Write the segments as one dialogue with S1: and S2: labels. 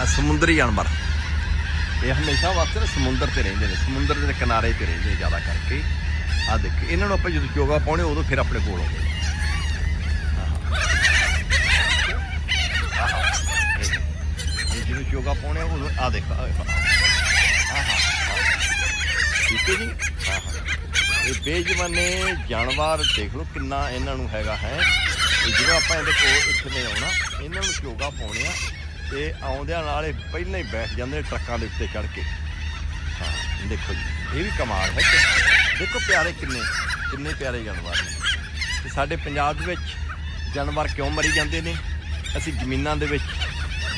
S1: ਆ ਸਮੁੰਦਰੀ ਜਾਨਵਰ। ਇਹ ਹਮੇਸ਼ਾ ਵਾਸਤੇ ਨਾ ਸਮੁੰਦਰ ਤੇ ਰਹਿੰਦੇ ਨੇ, ਸਮੁੰਦਰ ਦੇ ਕਿਨਾਰੇ ਤੇ ਰਹਿੰਦੇ ਜ਼ਿਆਦਾ ਕਰਕੇ। ਆ ਦੇਖ, ਇਹਨਾਂ ਨੂੰ ਆਪਾਂ ਜਦੋਂ ਚੋਗਾ ਪਾਉਣੇ, ਉਦੋਂ ਫਿਰ ਆਪਣੇ ਕੋਲ ਆਉਂਦੇ ਨੇ। ਜਦੋਂ ਚੋਗਾ ਪਾਉਣੇ ਉਦੋਂ ਆ ਦੇਖ, ਆਹ ਦੇਖੋ। ਆਹ ਆਹ ਠੀਕ ਹੈ ਜੀ? ਹਾਂ ਇਹ ਬੇਜਮਾਨੇ ਜਾਨਵਰ, ਦੇਖ ਲਓ ਕਿੰਨਾ ਇਹਨਾਂ ਨੂੰ ਹੈਗਾ ਹੈ। ਇਹ ਜਦੋਂ ਆਪਾਂ ਇਹਦੇ ਕੋਲ ਇੱਥੇ ਨੇ ਆਉਣਾ, ਇਹਨਾਂ ਨੂੰ ਚੋਗਾ ਪਾਉਣੇ ਆ। ਤੇ ਆਉਂਦਿਆਂ ਨਾਲ ਇਹ ਪਹਿਲਾਂ ਹੀ ਬੈਠ ਜਾਂਦੇ ਨੇ ਟਰੱਕਾਂ ਦੇ ਉੱਤੇ ਚੜ ਕੇ। ਹਾਂ, ਦੇਖੋ ਜੀ, ਇਹ ਵੀ ਕਮਾਲ ਹੈ ਦੇਖੋ ਪਿਆਰੇ ਕਿੰਨੇ ਕਿੰਨੇ ਪਿਆਰੇ ਜਾਨਵਰ ਨੇ। ਤੇ ਸਾਡੇ ਪੰਜਾਬ ਦੇ ਵਿੱਚ ਜਾਨਵਰ ਕਿਉਂ ਮਰੀ ਜਾਂਦੇ ਨੇ? ਅਸੀਂ ਜ਼ਮੀਨਾਂ ਦੇ ਵਿੱਚ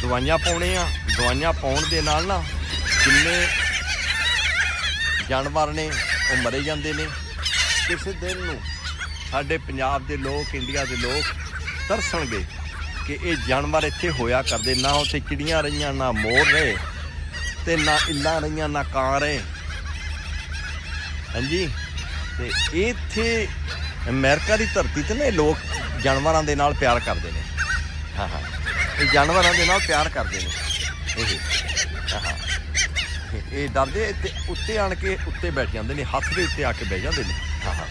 S1: ਦਵਾਈਆਂ ਪਾਉਣੇ ਆ, ਦਵਾਈਆਂ ਪਾਉਣ ਦੇ ਨਾਲ ਨਾ ਕਿੰਨੇ ਜਾਨਵਰ ਨੇ, ਉਹ ਮਰੇ ਜਾਂਦੇ ਨੇ। ਕਿਸੇ ਦਿਨ ਨੂੰ ਸਾਡੇ ਪੰਜਾਬ ਦੇ ਲੋਕ, ਇੰਡੀਆ ਦੇ ਲੋਕ ਤਰਸਣਗੇ। ਕਿ ਇਹ ਜਾਨਵਰ ਇੱਥੇ ਹੋਇਆ ਕਰਦੇ ਨਾ ਉੱਥੇ ਚਿੜੀਆਂ ਰਹੀਆਂ ਨਾ ਮੋਰ ਰਹੇ ਤੇ ਨਾ ਇੱਲਾਂ ਰਹੀਆਂ ਨਾ ਕਾਂ ਰਹੇ। ਹਾਂਜੀ? ਤੇ ਇੱਥੇ ਅਮਰੀਕਾ ਦੀ ਧਰਤੀ ਤੇ ਨਾ ਇਹ ਲੋਕ ਜਾਨਵਰਾਂ ਦੇ ਨਾਲ ਪਿਆਰ ਕਰਦੇ ਨੇ। ਹਾਂ ਹਾਂ। ਇਹ ਜਾਨਵਰਾਂ ਦੇ ਨਾਲ ਪਿਆਰ ਕਰਦੇ ਨੇ। ਇਹ ਹਾਂ ਇਹ ਡਰਦੇ ਇੱਥੇ ਉੱਤੇ ਆਣ ਕੇ ਉੱਤੇ ਬੈਠ ਜਾਂਦੇ ਨੇ ਹੱਥ ਦੇ ਉੱਤੇ ਆ ਕੇ ਬੈਠ ਜਾਂਦੇ ਨੇ। ਹਾਂ ਹਾਂ।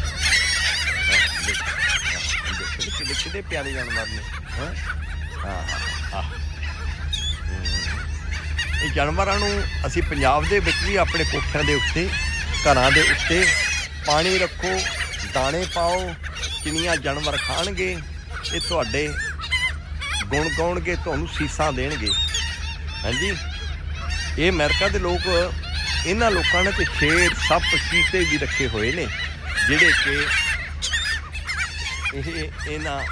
S1: ਹਾਂ, ਪਿਆਰੇ ਜਾਨਵਰ ਨੇ ਹਾਂ। ਇਹ ਜਾਨਵਰਾਂ ਨੂੰ ਅਸੀਂ ਪੰਜਾਬ ਦੇ ਵਿੱਚ ਵੀ ਆਪਣੇ ਕੋਠਿਆਂ ਦੇ ਉੱਤੇ, ਘਰਾਂ ਦੇ ਉੱਤੇ ਪਾਣੀ ਰੱਖੋ, ਦਾਣੇ ਪਾਓ, ਕਿੰਨੀਆਂ ਜਾਨਵਰ ਖਾਣਗੇ, ਇਹ ਤੁਹਾਡੇ ਗੁਣ ਗਾਉਣਗੇ, ਤੁਹਾਨੂੰ ਸੀਸਾਂ ਦੇਣਗੇ। ਹਾਂਜੀ? ਇਹ ਅਮਰੀਕਾ ਦੇ ਲੋਕ, ਇਹਨਾਂ ਲੋਕਾਂ ਨੇ ਤੇ ਸ਼ੇਰ ਸੱਪ ਕੀਤੇ ਵੀ ਰੱਖੇ ਹੋਏ ਨੇ, ਜਿਹੜੇ ਕਿ ਇਹ, ਇਹਨਾਂ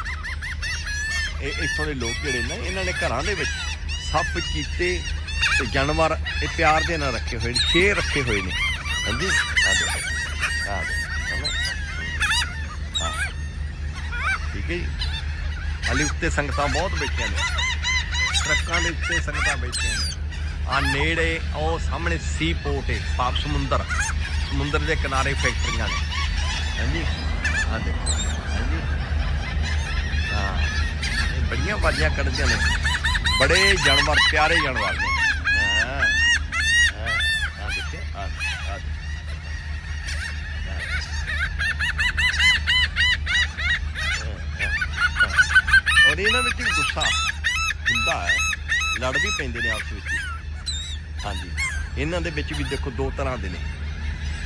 S1: ਇਹ ਇੱਥੋਂ ਦੇ ਲੋਕ ਜਿਹੜੇ ਨੇ, ਇਹਨਾਂ ਨੇ ਘਰਾਂ ਦੇ ਵਿੱਚ ਸੱਪ, ਚੀਤੇ ਤੇ ਜਾਨਵਰ ਇਹ ਪਿਆਰ ਦੇ ਨਾਲ ਰੱਖੇ ਹੋਏ ਨੇ, ਸ਼ੇਰ ਰੱਖੇ ਹੋਏ ਨੇ। ਹਾਂਜੀ? ਆ ਦੇਖੋ ਆ ਦੇਖੋ ਠੀਕ ਹੈ ਜੀ? ਹਾਲੇ ਉੱਤੇ ਸੰਗਤਾਂ ਬਹੁਤ ਬੈਠੀਆਂ ਨੇ। ਟਰੱਕਾਂ ਦੇ ਉੱਤੇ ਸੰਗਤਾਂ ਬੈਠੀਆਂ ਨੇ। ਆ ਨੇੜੇ, ਉਹ ਸਾਹਮਣੇ ਸੀ ਪੋਰਟ ਹੈ ਪਾਪ ਸਮੁੰਦਰ। ਸਮੁੰਦਰ ਦੇ ਕਿਨਾਰੇ ਫੈਕਟਰੀਆਂ ਨੇ। ਹਾਂਜੀ? ਆ ਦੇਖੋ ਹਾਂਜੀ? ਇਹ ਬਾਜੀਆਂ ਕੱਢਦੀਆਂ ਨੇ ਬੜੇ ਜਾਨਵਰ ਪਿਆਰੇ ਜਾਨਵਰ ਨੇ ਹਾਂ ਹਾਂ ਆ ਦੇਖੇ ਆ ਆ ਔਰ ਇਹਨਾਂ ਵਿੱਚ ਗੁੱਸਾ ਹੁੰਦਾ ਹੈ ਲੜ ਵੀ ਪੈਂਦੇ ਨੇ ਆਪਸ ਵਿੱਚ ਹਾਂਜੀ ਇਹਨਾਂ ਦੇ ਵਿੱਚ ਵੀ ਦੇਖੋ ਦੋ ਤਰ੍ਹਾਂ ਦੇ ਨੇ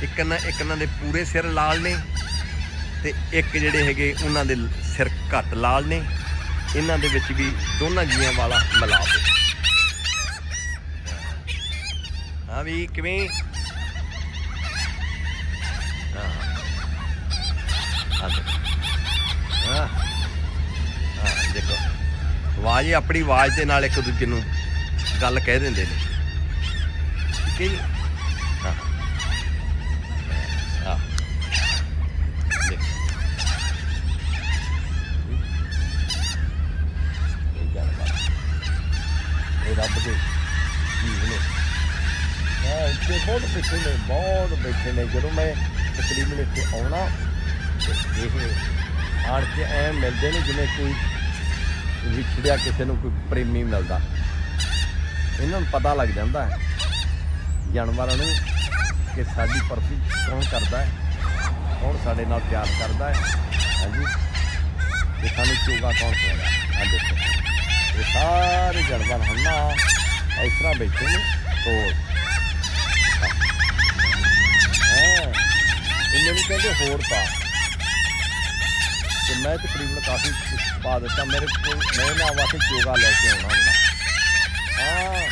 S1: ਇੱਕ ਨਾ ਇੱਕ ਇਹਨਾਂ ਦੇ ਪੂਰੇ ਸਿਰ ਲਾਲ ਨੇ ਤੇ ਇੱਕ ਜਿਹੜੇ ਹੈਗੇ ਉਹਨਾਂ ਦੇ ਸਿਰ ਘੱਟ ਲਾਲ ਨੇ ਇਹਨਾਂ ਦੇ ਵਿੱਚ ਵੀ ਦੋਨਾਂ ਜੀਆਂ ਵਾਲਾ ਮਿਲਾਪ ਹੈ ਹਾਂ ਵੀ ਕਿਵੇਂ? ਹਾਂ। ਆ ਦੇਖੋ। ਹਾਂ ਦੇਖੋ। ਆਵਾਜ਼ ਹੀ ਆਪਣੀ ਆਵਾਜ਼ ਦੇ ਨਾਲ ਇੱਕ ਦੂਜੇ ਨੂੰ ਗੱਲ ਕਹਿ ਦਿੰਦੇ ਨੇ। ਠੀਕ ਹੈ ਜੀ? ਹਾਂ ਦੇਖ ਇਹ ਗੱਲ ਬਾਤ ਇਹ ਰੱਬ ਦੇ ਜੀਵ ਨੇ ਹਾਂ ਇੱਥੇ ਬਹੁਤ ਪਿੱਛੇ ਨੇ, ਬਹੁਤ ਬੈਠੇ ਨੇ। ਜਦੋਂ ਮੈਂ ਤਕਰੀਬਨ ਇੱਥੇ ਆਉਣਾ, ਤੇ ਇਹ ਆਣ ਕੇ ਐ ਮਿਲਦੇ ਨੇ ਜਿਵੇਂ ਕੋਈ ਵਿਛੜਿਆ ਕਿਸੇ ਨੂੰ ਕੋਈ ਪ੍ਰੇਮੀ ਮਿਲਦਾ। ਇਹਨਾਂ ਨੂੰ ਪਤਾ ਲੱਗ ਜਾਂਦਾ ਹੈ, ਜਾਨਵਰਾਂ ਨੂੰ ਕਿ ਸਾਡੀ ਪਰਤੀ ਕੌਣ ਕਰਦਾ ਹੈ, ਕੌਣ ਸਾਡੇ ਨਾਲ ਪਿਆਰ ਕਰਦਾ ਹੈ। ਹਾਂਜੀ ਤੇ ਸਾਨੂੰ ਚੋਗਾ ਕੌਣ ਪਾਉਂਦਾ ਆ ਦੇਖੋ, ਇਹ ਸਾਰੇ ਜਾਨਵਰ ਹਨ ਇਸ ਤਰ੍ਹਾਂ ਬੈਠੇ ਨੇ ਕੋਲ ਇਹ ਮੈਨੂੰ ਕਹਿੰਦੇ ਹੋਰ ਪਾ। ਤੇ ਮੈਂ ਤਕਰੀਬਨ ਕਾਫੀ ਪਾ ਦਿੱਤਾ। ਮੇਰੇ ਕੋਲ ਮੈਂ ਨਾ ਵਾਸਤੇ ਚੋਗਾ ਲੈ ਕੇ ਆਉਣਾ ਹੁੰਦਾ। ਹਾਂ।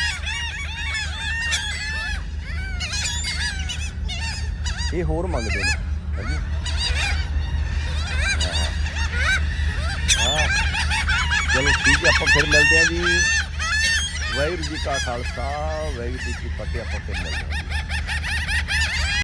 S1: ਇਹ ਹੋਰ ਮੰਗਦੇ ਨੇ। ਹਾਂਜੀ। ਹਾਂ ਹਾਂ। ਚਲੋ ਠੀਕ ਹੈ, ਆਪਾਂ ਫਿਰ ਮਿਲਦੇ ਹਾਂ ਜੀ। ਵਾਹਿਗੁਰੂ ਜੀ ਕਾ ਖਾਲਸਾ, ਵਾਹਿਗੁਰੂ ਜੀ ਕੀ ਫਤਿਹ, ਆਪਾਂ ਫਿਰ ਮਿਲਦੇ ਹਾਂ।